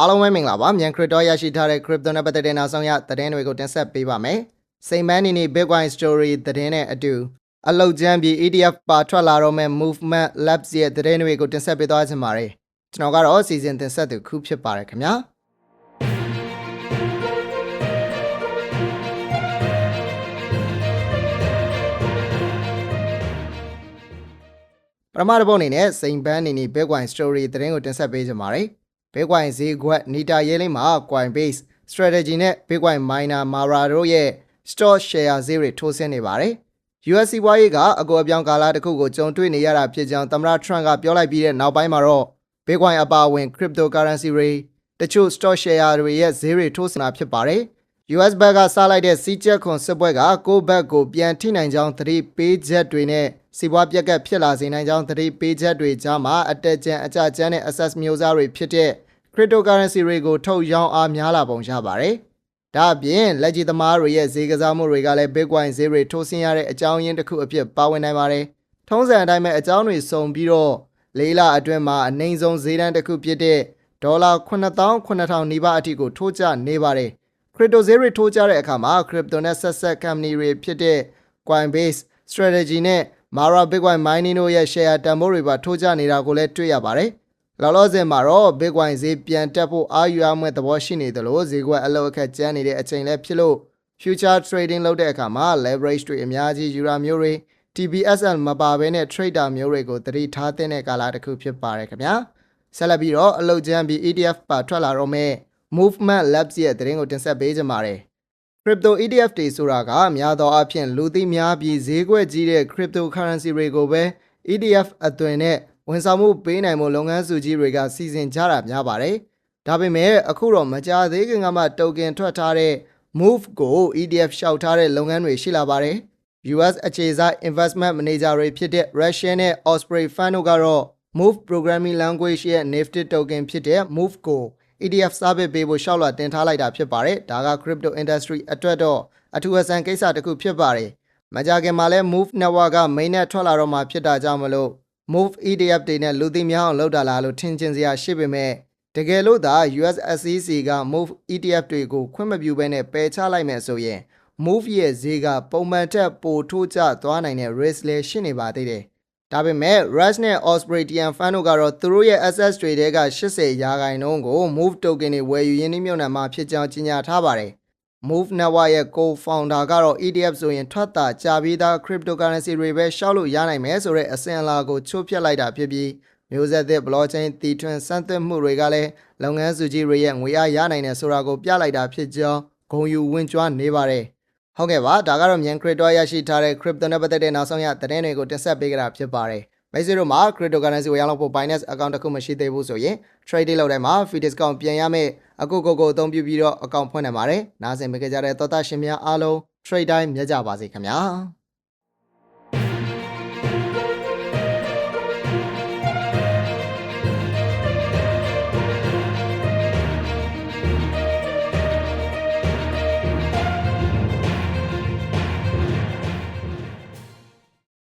အားလုံးပဲမင်္ဂလာပါမြန် crypto ရရှိထားတဲ့ crypto နဲ့ပတ်သက်တဲ့နောက်ဆုံးရသတင်းတွေကိုတင်ဆက်ပေးပါမယ်စိန်မန်းနေနေ bitcoin story သတင်းနဲ့အတူအလောက်ကျန်းပြီး ETF ပါထွက်လာတော့မဲ့ movement labs ရဲ့သတင်းတွေကိုတင်ဆက်ပေးသွားချင်ပါတယ်ကျွန်တော်ကတော့စီစဉ်တင်ဆက်သူခုဖြစ်ပါတယ်ခင်ဗျာပထမတစ်ပုတ်အနေနဲ့စိန်ပန်းနေနေ bitcoin story သတင်းကိုတင်ဆက်ပေးချင်ပါတယ် Bitcoin ဈေးကွက်နီတာရဲလိမ့်မှာ Coinbase strategy နဲ့ Bitcoin miner Mara တို့ရဲ့ stock share ဈေးတွေထိုးဆင်းနေပါတယ်။ USC ဘွားရေးကအကောအပြောင်းကာလတစ်ခုကိုကြုံတွေ့နေရတာဖြစ်ကြောင်းသမ္မတ Trump ကပြောလိုက်ပြီးတဲ့နောက်ပိုင်းမှာတော့ Bitcoin အပါအဝင် cryptocurrency တွေတချို့ stock share တွေရဲ့ဈေးတွေထိုးဆင်းလာဖြစ်ပါတယ်။ US ဘက်ကစားလိုက်တဲ့စီးချက်ခွန်စစ်ပွဲကကိုဘက်ကိုပြန်ထိနိုင်ကြောင်းသတိပေးချက်တွေနဲ့စီးပွားပြက်ကတ်ဖြစ်လာစေနိုင်ကြောင်းသတိပေးချက်တွေကြားမှာအတက်ကျန်အကြကျန်တဲ့ assess မျိုးစားတွေဖြစ်တဲ့ cryptocurrency တွေကိုထုတ်ရောင်းအားများလာပုံရပါတယ်။ဒါအပြင်လက်ကြီးသမားတွေရဲ့ဈေးကစားမှုတွေကလည်း Bitcoin ဈေးတွေထိုးဆင်းရတဲ့အကြောင်းရင်းတစ်ခုအဖြစ်ပါဝင်နိုင်ပါတယ်။ထုံးစံအတိုင်းပဲအကြောင်းတွေစုံပြီးတော့လေးလအတွင်းမှာအနည်းဆုံးဈေးတန်းတစ်ခုဖြစ်တဲ့ဒေါ်လာ9000နီးပါးအထိကိုထိုးကျနေပါတယ်။ crypto ဈေးတွေထိုးကျတဲ့အခါမှာ crypto နဲ့ဆက်ဆက် company တွေဖြစ်တဲ့ Coinbase, Strategy နဲ့ Mara Bitcoin Mining တို့ရဲ့ share တန်ဖိုးတွေပါထိုးကျနေတာကိုလည်းတွေ့ရပါတယ်။ လောလောဆယ်မှာတော့ Bitcoin ဈေးပြန်တက်ဖို့အာရုံအားမဲ့သဘောရှိနေသလိုဈေးကွက်အလောက်အခက်ကျန်းနေတဲ့အချိန်လည်းဖြစ်လို့ future trading လုပ်တဲ့အခါမှာ leverage တွေအများကြီးယူရာမျိုးတွေ TBSL မပါဘဲနဲ့ trader မျိုးတွေကိုသတိထားသင့်တဲ့ကာလတစ်ခုဖြစ်ပါတယ်ခင်ဗျာဆက်လက်ပြီးတော့အလုတ်ကျန်းပြီး ETF ပါထွက်လာတော့မဲ့ movement labs ရဲ့သတင်းကိုတင်ဆက်ပေးကြပါမယ် crypto ETF တွေဆိုတာကများသောအားဖြင့်လူသိများပြီးဈေးကွက်ကြီးတဲ့ cryptocurrency တွေကိုပဲ ETF အသွင်နဲ့ ဝန်ဆောင်မှုပေးနိုင်မှုလုပ်ငန်းစုကြီးတွေကစီစဉ်ကြတာများပါတယ်။ဒါပေမဲ့အခုတော့မကြာသေးခင်ကမှတိုကင်ထွက်ထားတဲ့ Move ကို ETF ရှောက်ထားတဲ့လုပ်ငန်းတွေရှိလာပါတယ်။ US အခြေစိုက် investment manager တွေဖြစ်တဲ့ Russian နဲ့ Osprey Fund တို့ကတော့ Move programming language ရဲ့ Nifty token ဖြစ်တဲ့ Move ကို ETF စားပစ်ပေးဖို့ရှောက်လွှာတင်ထားလိုက်တာဖြစ်ပါတယ်။ဒါက crypto industry အတွက်တော့အထူးအဆန်းကိစ္စတစ်ခုဖြစ်ပါတယ်။မကြခင်မှာလဲ Move network က mainnet ထွက်လာတော့မှဖြစ်တာကြောင့်မလို့ Move ETF တွေနဲ့လူသိများအောင်လုပ်တာလားလို့ထင်ကျင်စရာရှိပေမဲ့တကယ်လို့သာ US SEC က Move ETF တွေကိုခွင့်မပြုဘဲနဲ့ပယ်ချလိုက်မယ်ဆိုရင် Move ရဲ့ဈေးကပုံမှန်ထက်ပိုထိုးကျသွားနိုင်တဲ့ risk လည်းရှိနေပါသေးတယ်။ဒါပေမဲ့ Rush နဲ့ Osprey TM Fund တို့ကတော့သူတို့ရဲ့ assets တွေထဲက80ရာခိုင်နှုန်းကို Move token တွေဝယ်ယူရင်းနှီးမြှုပ်နှံမှာဖြစ်ကြောင်းကြေညာထားပါတယ်။ Move Network ရဲ့ co-founder ကတော့ ETF ဆိုရင်ထွက်တာကြာပြီးသား cryptocurrency တွေပဲရှောက်လို့ရနိုင်မယ်ဆိုတဲ့အစဉ်အလာကိုချိုးဖျက်လိုက်တာဖြစ်ပြီးမျိုးဆက်သစ် blockchain တည်ထွင်စမ်းသစ်မှုတွေကလည်းလုပ်ငန်းစုကြီးတွေရဲ့ငွေအားရနိုင်တယ်ဆိုတာကိုပြလိုက်တာဖြစ်ကြောင်းဂုဏ်ယူဝင်ကြွားနေပါတယ်။ဟုတ်ကဲ့ပါဒါကတော့မြန် crypto ရရှိထားတဲ့ crypto နဲ့ပတ်သက်တဲ့နောက်ဆုံးရသတင်းတွေကိုတင်ဆက်ပေးကြတာဖြစ်ပါတယ်။ မိတ်ဆွေတို့မှာ cryptocurrency ကိုရောင်းလို့ဖို့ Binance account တစ်ခုမရှိသေးဘူးဆိုရင် trading လုပ်တိုင်းမှာ fee discount ပြန်ရမယ်အခုကိုကိုအသုံးပြုပြီးတော့ account ဖွင့်နိုင်ပါတယ်။နားဆင်ပေးကြတဲ့သောသားရှင်များအားလုံး trade တိုင်းမြတ်ကြပါစေခင်ဗျာ။